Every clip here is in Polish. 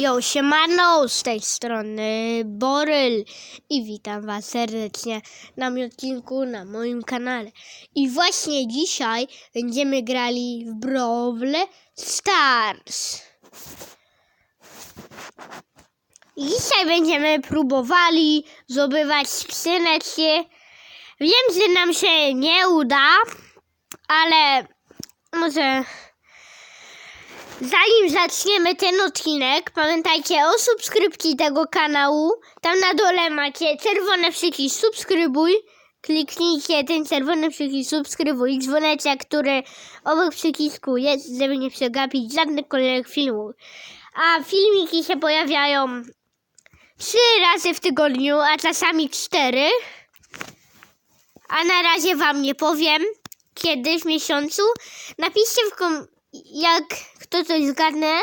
Jo, siemano, z tej strony Boryl i witam was serdecznie na odcinku na moim kanale. I właśnie dzisiaj będziemy grali w Brawl Stars. Dzisiaj będziemy próbowali zdobywać skrzyneczki. Wiem, że nam się nie uda, ale może Zanim zaczniemy ten odcinek, pamiętajcie o subskrypcji tego kanału. Tam na dole macie czerwony przycisk subskrybuj. Kliknijcie ten czerwony przycisk subskrybuj, dzwoneczek, który obok przycisku jest, żeby nie przegapić żadnych kolejnych filmów. A filmiki się pojawiają trzy razy w tygodniu, a czasami cztery. A na razie wam nie powiem, kiedy w miesiącu. Napiszcie w kom jak kto coś zgadnę.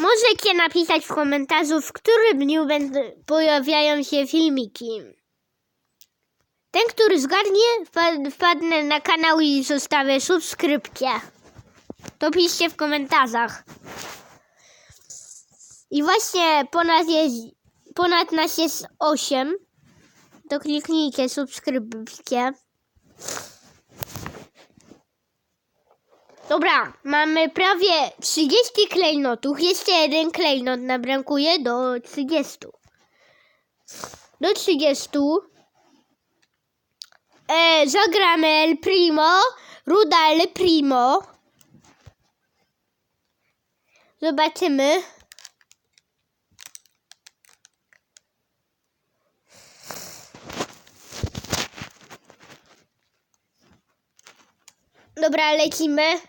Możecie napisać w komentarzu, w którym dniu będą, pojawiają się filmiki. Ten, który zgadnie, wpad- wpadnę na kanał i zostawię subskrypcję. To piszcie w komentarzach. I właśnie ponad, jest, ponad nas jest 8. To kliknijcie subskrypcję. Dobra, mamy prawie 30 klejnotów. Jeszcze jeden klejnot nam brakuje do 30. Do 30. E, zagramy El Primo, Ruda El Primo. Zobaczymy. Dobra, lecimy.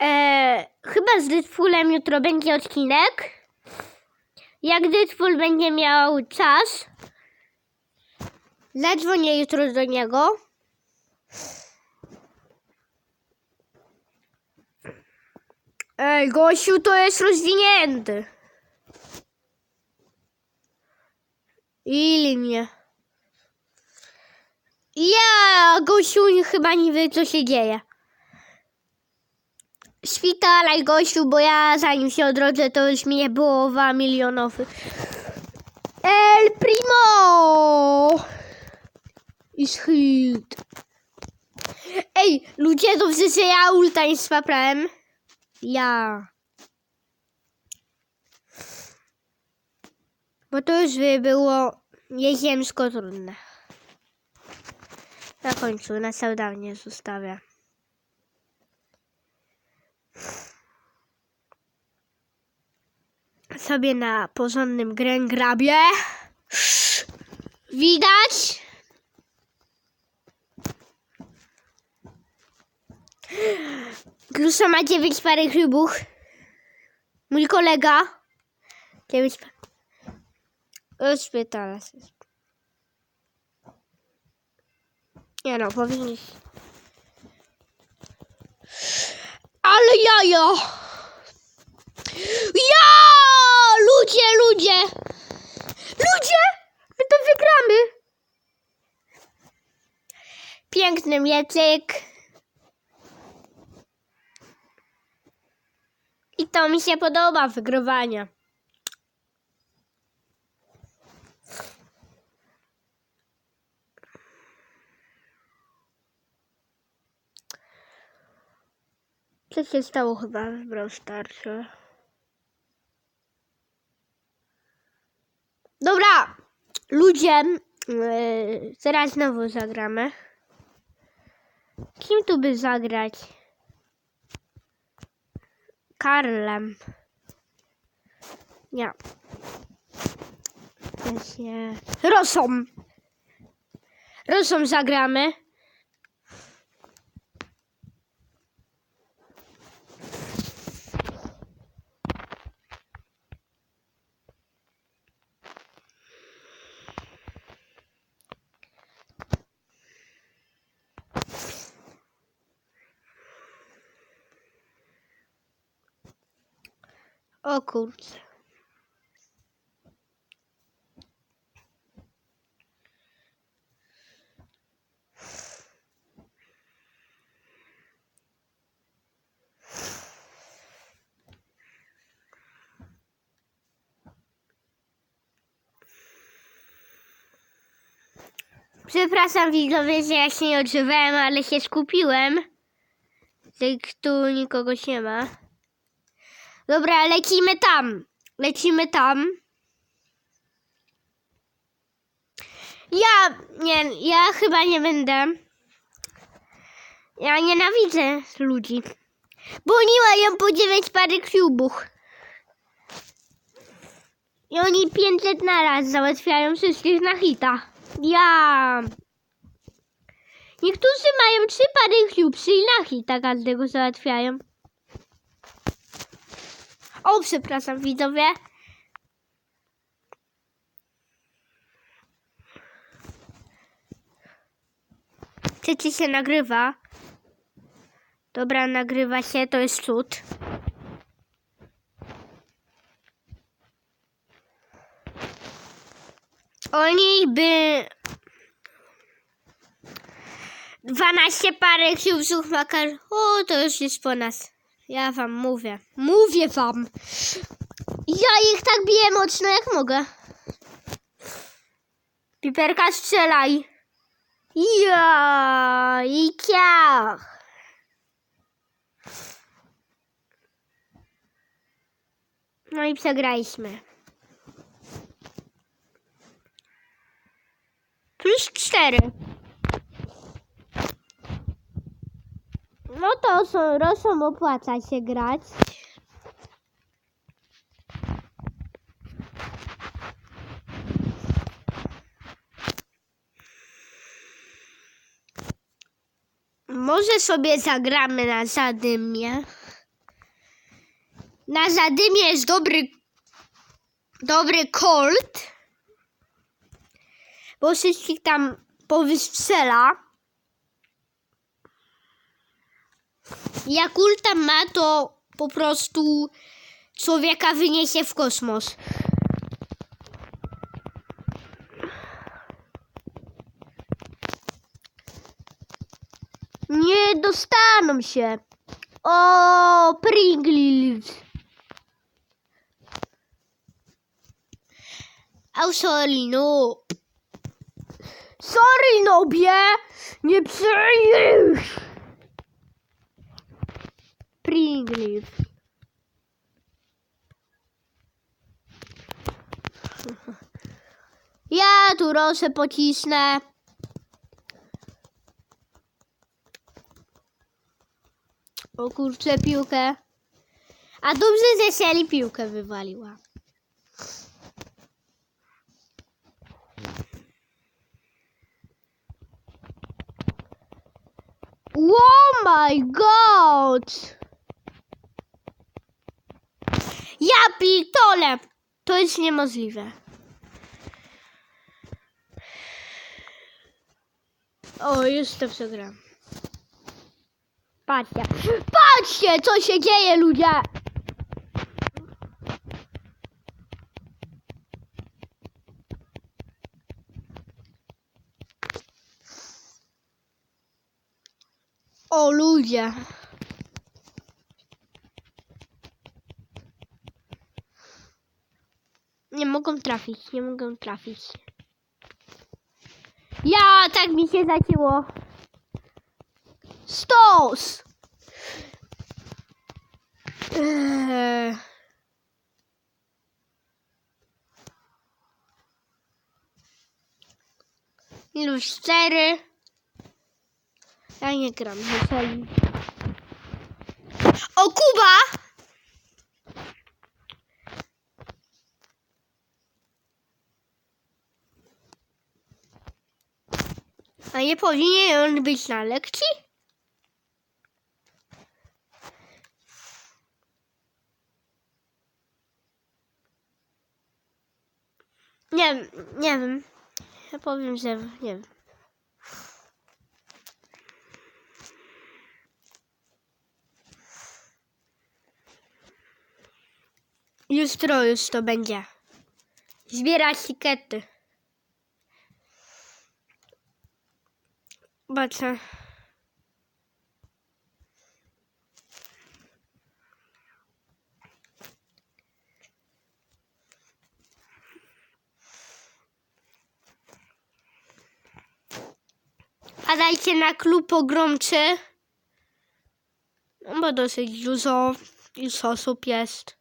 Eee, chyba z Deadpoolem jutro będzie odcinek. Jak Deadpool będzie miał czas, zadzwonię jutro do niego. Ej, Gosiu, to jest rozwinięty. Ili mnie. Ja, Gosiu, chyba nie wie, co się dzieje. Szpitalaj, Gosiu, bo ja zanim się odrodzę, to już mnie połowa milionowy. El Primo! Is hit. Ej, ludzie, dobrze, że ja ulta nie. Ja. Bo to już by było nieziemsko trudne. Na końcu, na saudawnie zostawię. Sobie na porządnym gręgrabie. Widać? Klusa ma 9 parę chybów. Mój kolega. 9 par. Do szpitala. Nie no, powinien. Ale jaja! Ja! Ludzie, ludzie! Ludzie! My to wygramy! Piękny mieczyk. I to mi się podoba, wygrywanie. Co się stało chyba w Brawl Starsie? Dobra, ludzie, yy, teraz znowu zagramy. Kim tu by zagrać? Karlem. Nie. Właśnie. Rosą. Rosą zagramy. O kurczę. Przepraszam widzowie, że ja się nie odżywałem, ale się skupiłem. Że tu nikogo nie ma. Dobra, lecimy tam. Lecimy tam. Ja, nie, ja chyba nie będę. Ja nienawidzę ludzi. Bo oni mają po 9 pary kubów. I oni 500 na raz załatwiają wszystkich na hita. Ja. Niektórzy mają trzy pary cubesy i na hita każdego załatwiają. O, przepraszam widzowie. Czy ci się nagrywa? Dobra, nagrywa się, to jest cud. Oni by 12 parę cubesów makar. O, to już jest po nas. Ja wam mówię. Mówię wam. Ja ich tak biję mocno jak mogę. Piperka strzelaj. Ja i ciach. No i przegraliśmy. Plus cztery. No to są, rosą opłaca się grać. Może sobie zagramy na zadymie. Na zadymie jest dobry dobry Colt. Bo wszystkich tam powystrzela. Jak ulta ma, to po prostu człowieka wyniesie w kosmos. Nie dostaną się. O, Pringles. Oh, sorry, no. Sorry, nobie. Nie przyjdziesz. Pringles. Ja tu rosę pocisnę. O kurczę, piłkę. A dobrze, że Shelly piłkę wywaliła. Oh my god! Ja pitole! To jest niemożliwe. O, już to przegram. Patrzcie. Patrzcie, co się dzieje, ludzie! O, ludzie. Nie mogą trafić, nie mogą trafić. Ja, tak mi się zacięło. Stos! Eee. Cztery. Ja nie gram, nie. O, Kuba! A nie powinien on być na lekcji? Nie wiem, nie wiem. Ja powiem, że nie wiem. Jutro już to będzie. Zbierać tikety. Zobaczę. wpadajcie na klub pogromczy. No bo dosyć dużo już osób jest.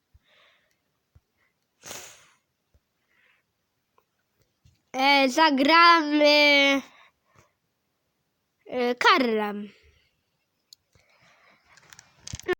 E, zagramy Karlem.